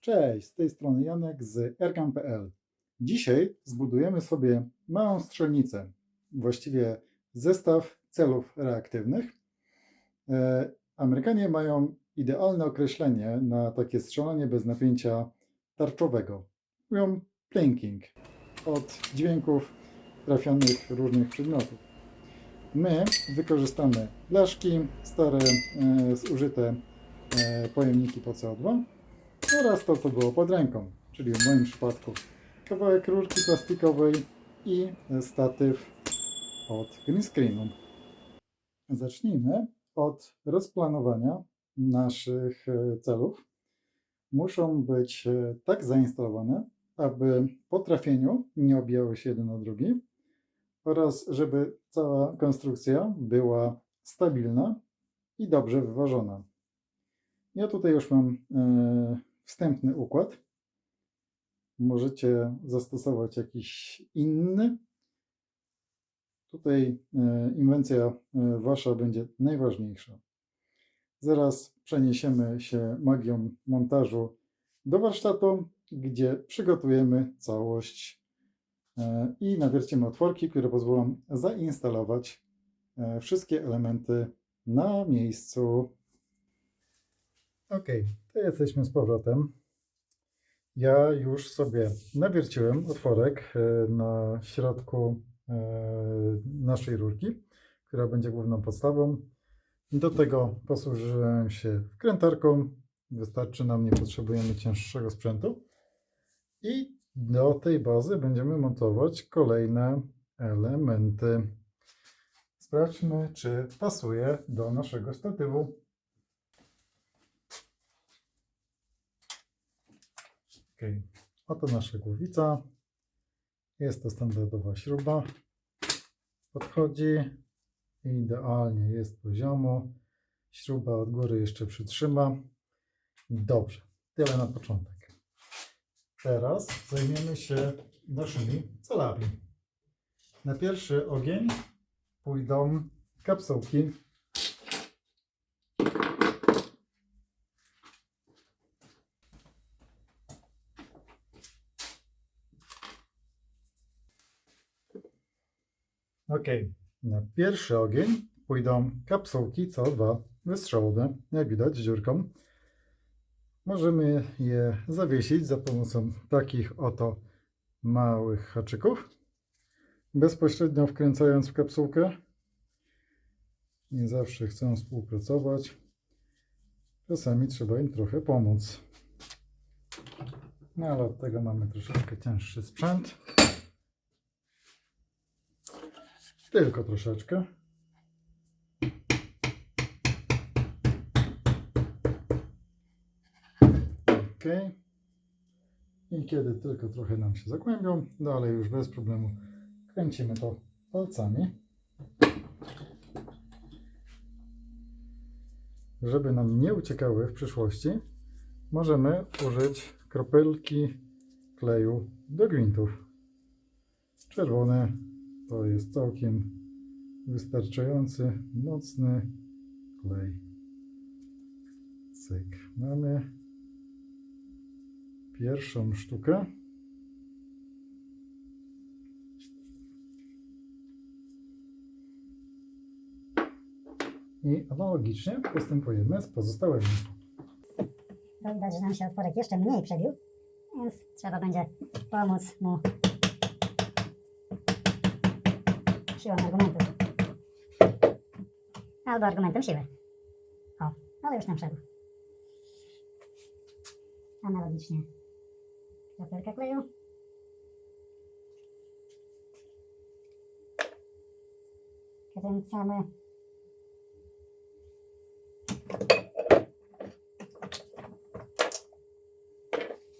Cześć, z tej strony Janek z Erkam.pl. Dzisiaj zbudujemy sobie małą strzelnicę, właściwie zestaw celów reaktywnych. E, Amerykanie mają idealne określenie na takie strzelanie bez napięcia tarczowego. Mówią plinking od dźwięków trafionych różnych przedmiotów. My wykorzystamy blaszki, stare, e, zużyte e, pojemniki po CO2 oraz to, co było pod ręką, czyli w moim przypadku kawałek rurki plastikowej i statyw od green screenu. Zacznijmy od rozplanowania naszych e, celów. Muszą być e, tak zainstalowane, aby po trafieniu nie obijały się jeden o drugi oraz żeby cała konstrukcja była stabilna i dobrze wyważona. Ja tutaj już mam e, wstępny układ. Możecie zastosować jakiś inny. Tutaj e, inwencja e, wasza będzie najważniejsza. Zaraz przeniesiemy się magią montażu do warsztatu, gdzie przygotujemy całość e, i nawiercimy otworki, które pozwolą zainstalować wszystkie elementy na miejscu. Ok, to jesteśmy z powrotem. Ja już sobie nawierciłem otworek e, na środku e, naszej rurki, która będzie główną podstawą. Do tego posłużyłem się wkrętarką. Wystarczy nam, nie potrzebujemy cięższego sprzętu. I do tej bazy będziemy montować kolejne elementy. Sprawdźmy, czy pasuje do naszego statywu. Ok, oto nasza głowica. Jest to standardowa śruba. Podchodzi idealnie, jest poziomo. Śruba od góry jeszcze przytrzyma. Dobrze, tyle na początek. Teraz zajmiemy się naszymi celami. Na pierwszy ogień pójdą kapsułki Ok, na pierwszy ogień pójdą kapsułki CO2 wystrzałowe, jak widać dziurką. Możemy je zawiesić za pomocą takich oto małych haczyków, bezpośrednio wkręcając w kapsułkę. Nie zawsze chcą współpracować. Czasami trzeba im trochę pomóc. No ale od tego mamy troszeczkę cięższy sprzęt. Tylko troszeczkę. Ok. I kiedy tylko trochę nam się zagłębią, dalej już bez problemu kręcimy to palcami. Żeby nam nie uciekały w przyszłości, możemy użyć kropelki kleju do gwintów. Czerwone to jest całkiem wystarczający, mocny klej. Cyk. Mamy pierwszą sztukę. I analogicznie postępujemy z pozostałymi. Widać, że nam się otworek jeszcze mniej przebił, więc trzeba będzie pomóc mu siłą argumentu. Albo argumentem siły. O, ale już nam wszedł. Analogicznie. Kropelka kleju. Kręcamy.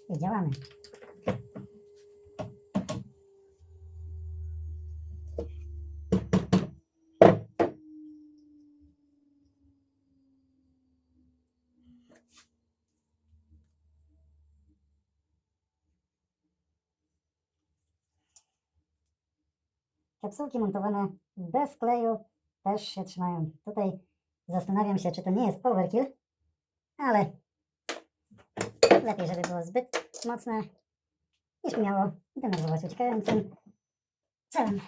I działamy. Kapsułki montowane bez kleju też się trzymają. Tutaj zastanawiam się, czy to nie jest overkill, ale lepiej, żeby było zbyt mocne, niż miało denerwować uciekającym celem.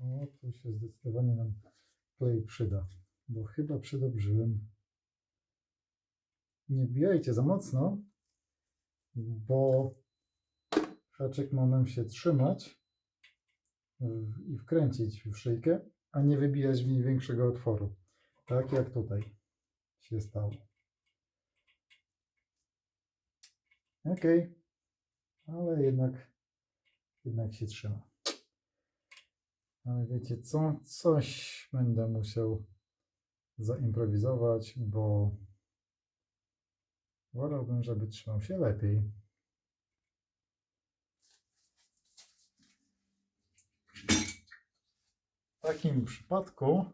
O, tu się zdecydowanie nam klej przyda, bo chyba przedobrzyłem. Nie wbijajcie za mocno, bo haczyk ma nam się trzymać i wkręcić w szyjkę, a nie wybijać w niej większego otworu. Tak jak tutaj się stało. Ok, ale jednak, jednak się trzyma. Ale wiecie co? Coś będę musiał zaimprowizować, bo wolałbym, żeby trzymał się lepiej. W takim przypadku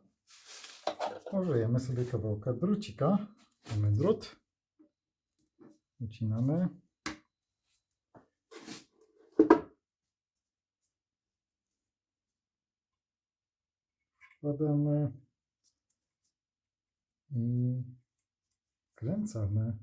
użyjemy sobie kawałka drucika. Mamy drut. Ucinamy. Wkładamy i kręcamy.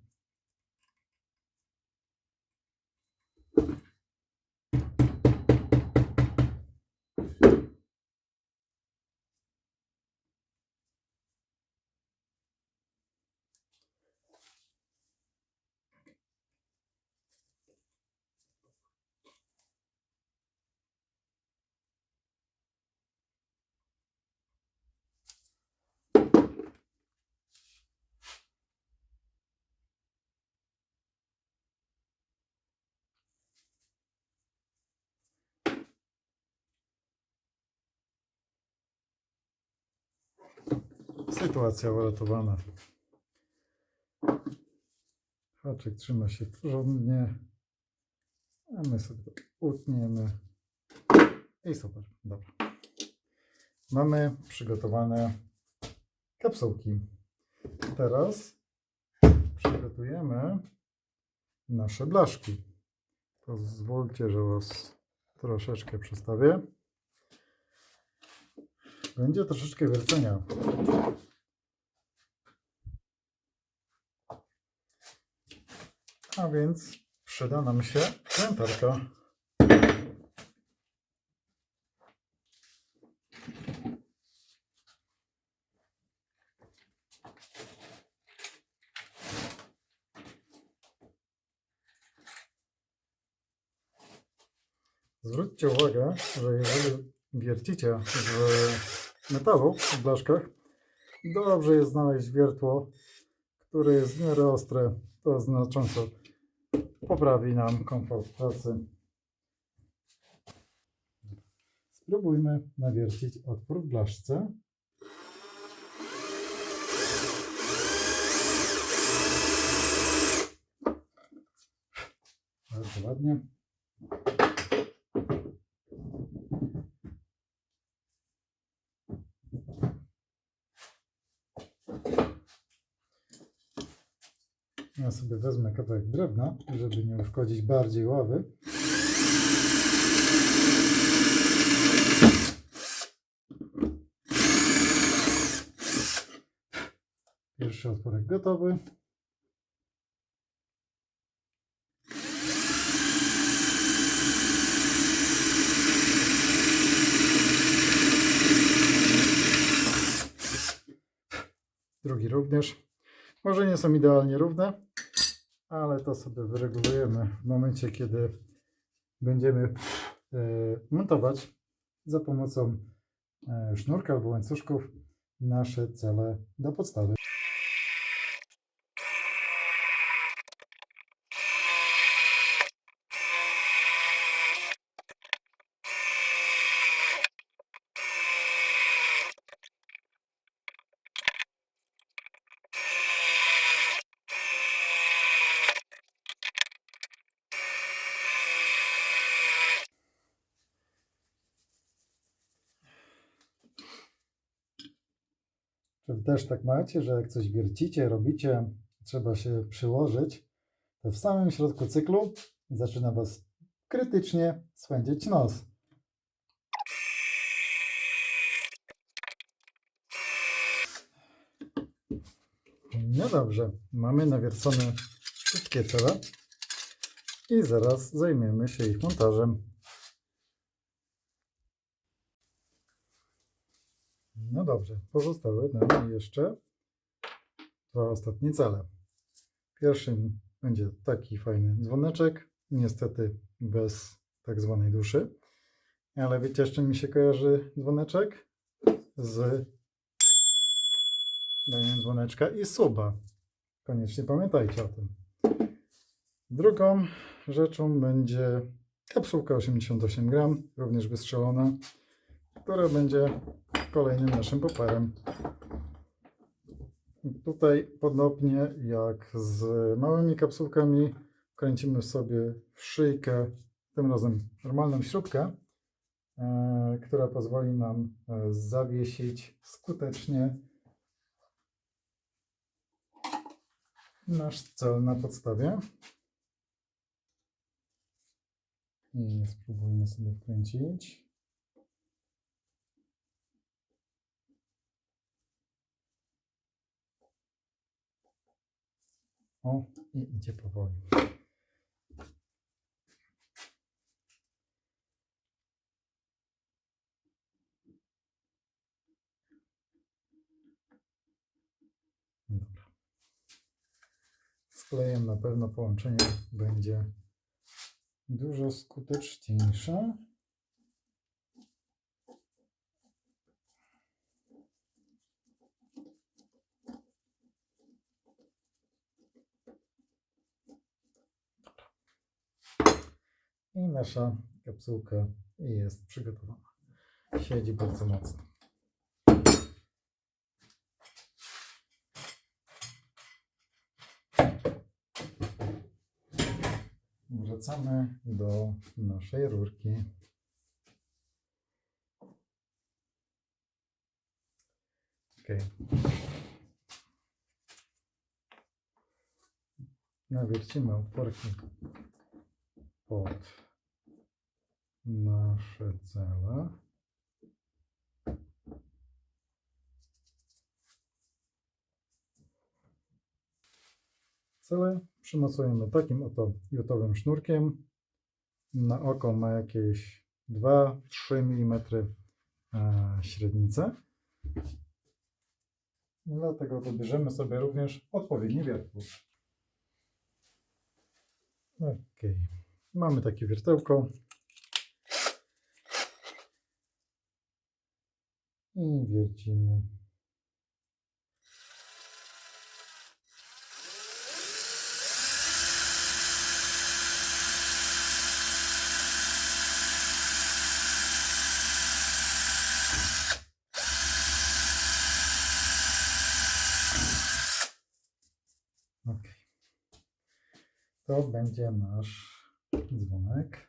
Sytuacja uratowana. Haczyk trzyma się porządnie. A my sobie to utniemy. I super, dobra. Mamy przygotowane kapsułki. Teraz przygotujemy nasze blaszki. Pozwólcie, że Was troszeczkę przestawię. Będzie troszeczkę wiercenia. A więc przyda nam się krętarka. Zwróćcie uwagę, że jeżeli wiercicie w metalu, w blaszkach, dobrze jest znaleźć wiertło, które jest w miarę ostre. To znacząco poprawi nam komfort pracy. Spróbujmy nawiercić otwór w blaszce. Bardzo ładnie. Ja sobie wezmę kawałek drewna, żeby nie uszkodzić bardziej ławy. Pierwszy otworek gotowy. Drugi również. Może nie są idealnie równe, ale to sobie wyregulujemy w momencie, kiedy będziemy e, montować za pomocą e, sznurka albo łańcuszków nasze cele do podstawy. Też tak macie, że jak coś wiercicie, robicie, trzeba się przyłożyć, to w samym środku cyklu zaczyna was krytycznie swędzić nos. No dobrze, mamy nawiercone wszystkie cele i zaraz zajmiemy się ich montażem. No dobrze, pozostały nam jeszcze dwa ostatnie cele. Pierwszym będzie taki fajny dzwoneczek, niestety bez tak zwanej duszy. Ale wiecie, z czym mi się kojarzy dzwoneczek? Z daniem dzwoneczka i suba. Koniecznie pamiętajcie o tym. Drugą rzeczą będzie kapsułka 88 gram, również wystrzelona, która będzie kolejnym naszym poparem. Tutaj podobnie jak z małymi kapsułkami kręcimy sobie w szyjkę, tym razem normalną śrubkę, e, która pozwoli nam e, zawiesić skutecznie nasz cel na podstawie. I spróbujmy sobie wkręcić. O, i idzie powoli. Dobra. Z na pewno połączenie będzie dużo skuteczniejsze. I nasza kapsułka jest przygotowana. Siedzi bardzo mocno. Wracamy do naszej rurki. Ok. Nawiercimy otworki pod nasze cele. Cele przymocujemy takim oto jutowym sznurkiem. Na oko ma jakieś 2-3 mm średnicę. Dlatego dobierzemy sobie również odpowiedni wiertło. Ok. Mamy takie wiertełko. I wiercimy. Ok. To będzie nasz dzwonek.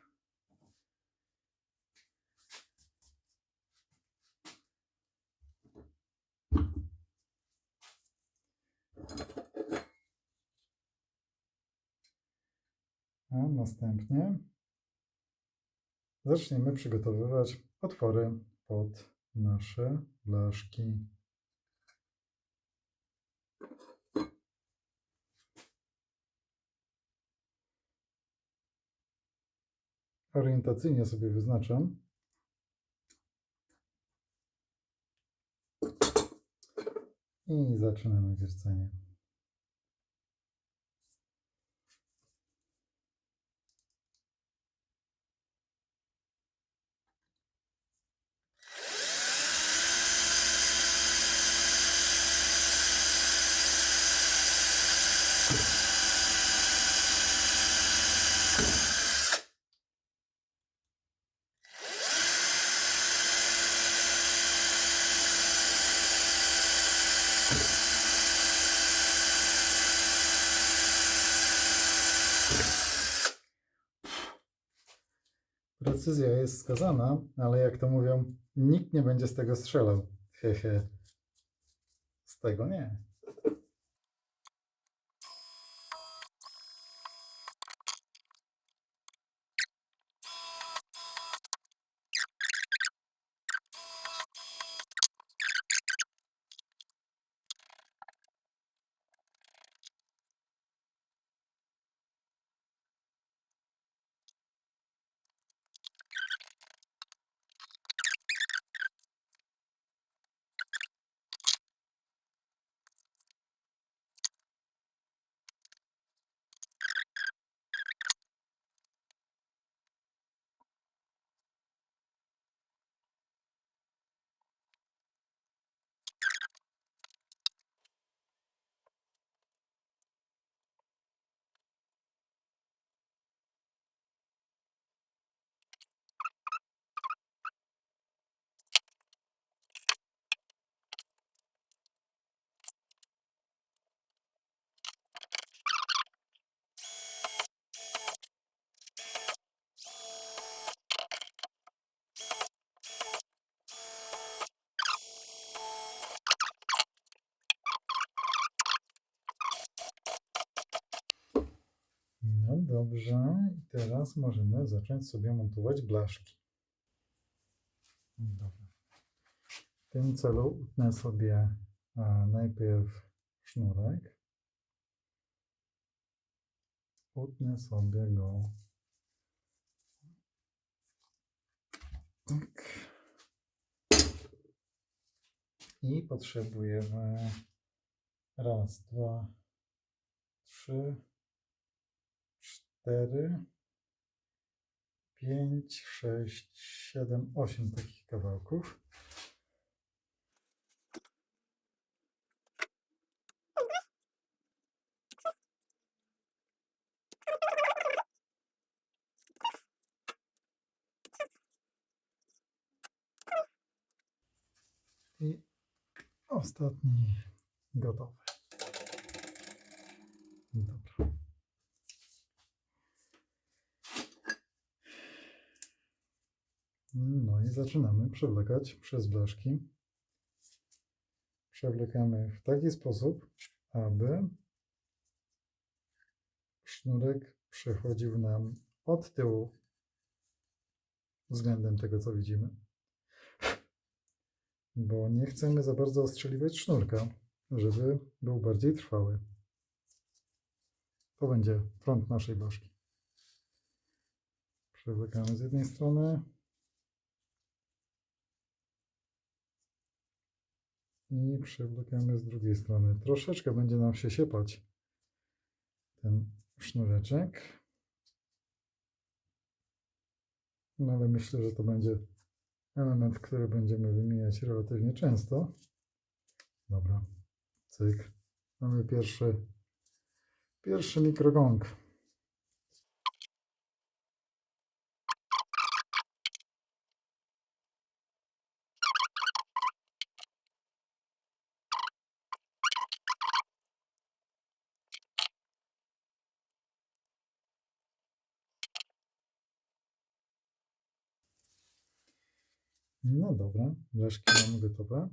A następnie zaczniemy przygotowywać otwory pod nasze blaszki. Orientacyjnie sobie wyznaczam. I zaczynamy wiercenie. Precyzja jest skazana, ale jak to mówią, nikt nie będzie z tego strzelał. Hehe. tego nie. No dobrze, i teraz możemy zacząć sobie montować blaszki. Dobra. W tym celu utnę sobie a, najpierw sznurek. Utnę sobie go tak. I potrzebujemy raz, dwa, trzy, cztery, pięć, sześć, siedem, osiem takich kawałków. I ostatni gotowy. No i zaczynamy przewlekać przez blaszki. Przewlekamy w taki sposób, aby sznurek przechodził nam od tyłu względem tego, co widzimy. Bo nie chcemy za bardzo ostrzeliwać sznurka, żeby był bardziej trwały. To będzie front naszej blaszki. Przewlekamy z jednej strony. I przewlekamy z drugiej strony. Troszeczkę będzie nam się siepać ten sznureczek. No ale myślę, że to będzie element, który będziemy wymieniać relatywnie często. Dobra, cyk. Mamy pierwszy, pierwszy mikrogong. No dobra, blaszki mamy gotowe.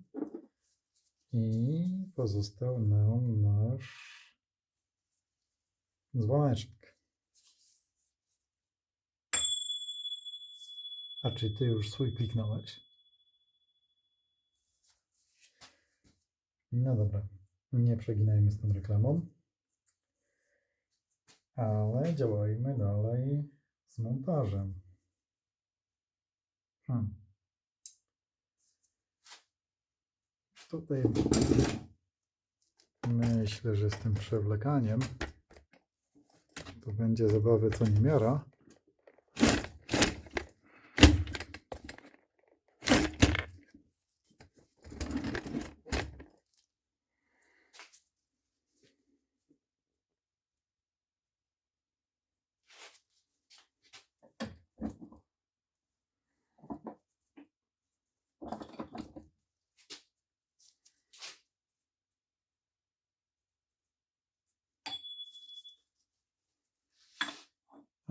I pozostał nam nasz dzwoneczek. A czy ty już swój kliknąłeś? No dobra, nie przeginajmy z tą reklamą. Ale działajmy dalej z montażem. Hmm. Tutaj myślę, że z tym przewlekaniem to będzie zabawy co niemiara.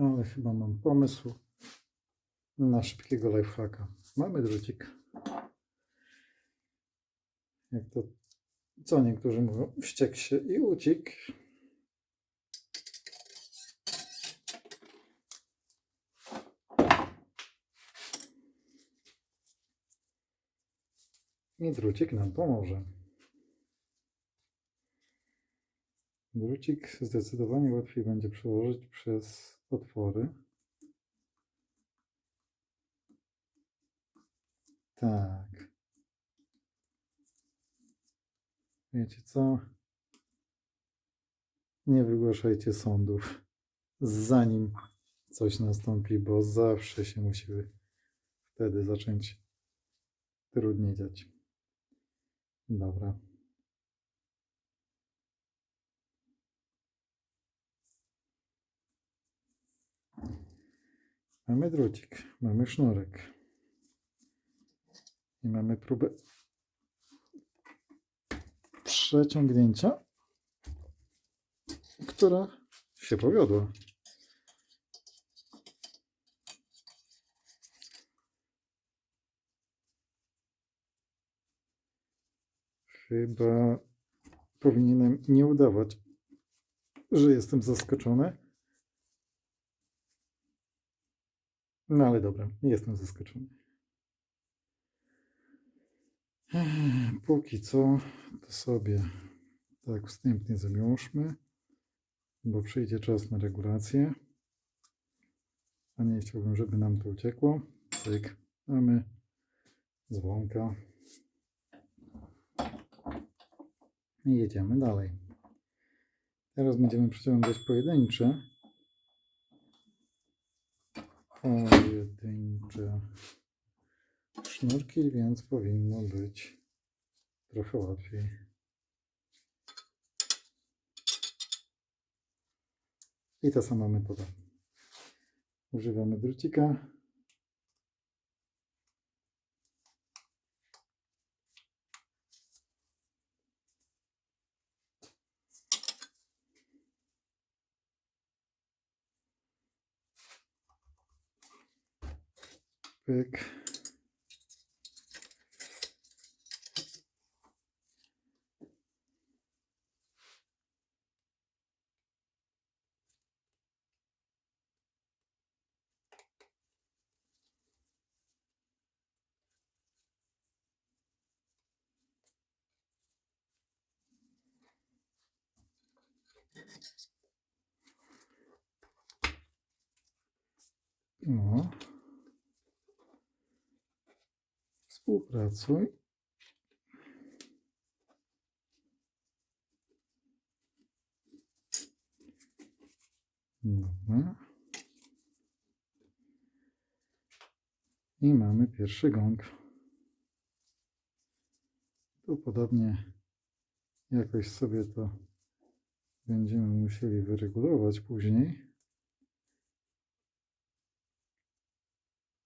Ale chyba mam pomysł na szybkiego lifehacka. Mamy drucik. Jak to co niektórzy mówią, wściekł się i uciekł. I drucik nam pomoże. Drucik zdecydowanie łatwiej będzie przełożyć przez otwory. Tak. Wiecie co? Nie wygłaszajcie sądów, zanim coś nastąpi, bo zawsze się musi wtedy zacząć trudniej dziać. Dobra. Mamy drucik, mamy sznurek i mamy próbę przeciągnięcia, która się powiodła. Chyba powinienem nie udawać, że jestem zaskoczony. No ale dobra, jestem zaskoczony. Póki co, to sobie tak wstępnie zamiążmy, bo przyjdzie czas na regulację. A nie chciałbym, żeby nam to uciekło. Tak, mamy dzwonka. I jedziemy dalej. Teraz będziemy przeciągać pojedyncze. Pojedyncze sznurki, więc powinno być trochę łatwiej. I ta sama metoda. Używamy drucika. Pyk. No. Współpracuj. Dobra. I mamy pierwszy gong. Tu podobnie jakoś sobie to będziemy musieli wyregulować później.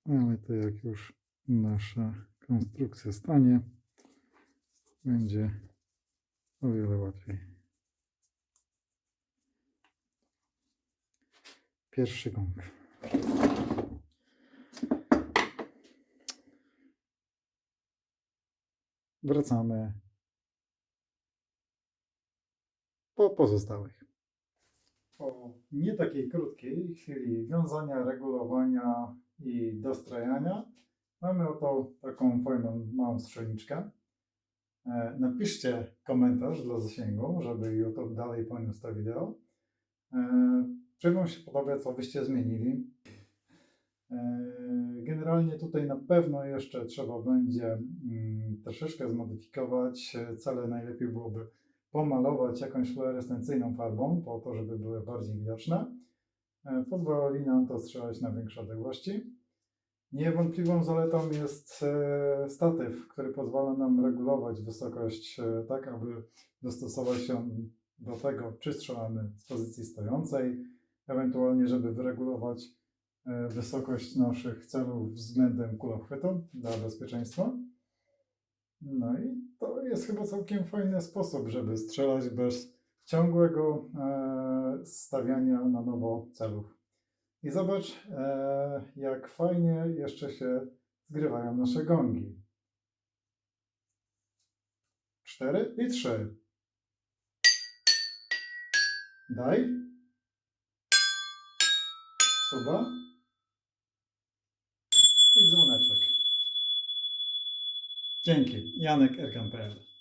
Ale to jak już nasza konstrukcja stanie, będzie o wiele łatwiej. Pierwszy gong. Wracamy po pozostałych. Po nie takiej krótkiej chwili wiązania, regulowania i dostrajania mamy oto taką fajną małą strzelniczkę. E, Napiszcie komentarz dla zasięgu, żeby YouTube dalej poniósł to wideo. E, Czy Wam się podoba, co byście zmienili? E, Generalnie tutaj na pewno jeszcze trzeba będzie mm, troszeczkę zmodyfikować. Cele najlepiej byłoby pomalować jakąś fluorescencyjną farbą, po to, żeby były bardziej widoczne. Pozwoli nam to strzelać na większe odległości. Niewątpliwą zaletą jest e, statyw, który pozwala nam regulować wysokość e, tak, aby dostosować się do tego, czy strzelamy z pozycji stojącej, ewentualnie, żeby wyregulować e, wysokość naszych celów względem kulochwytu dla bezpieczeństwa. No i to jest chyba całkiem fajny sposób, żeby strzelać bez ciągłego stawiania na nowo celów. I zobacz, e, jak fajnie jeszcze się zgrywają nasze gongi. cztery i trzy. Daj. Suba. I dzwoneczek. Dzięki. Janek RKMPL.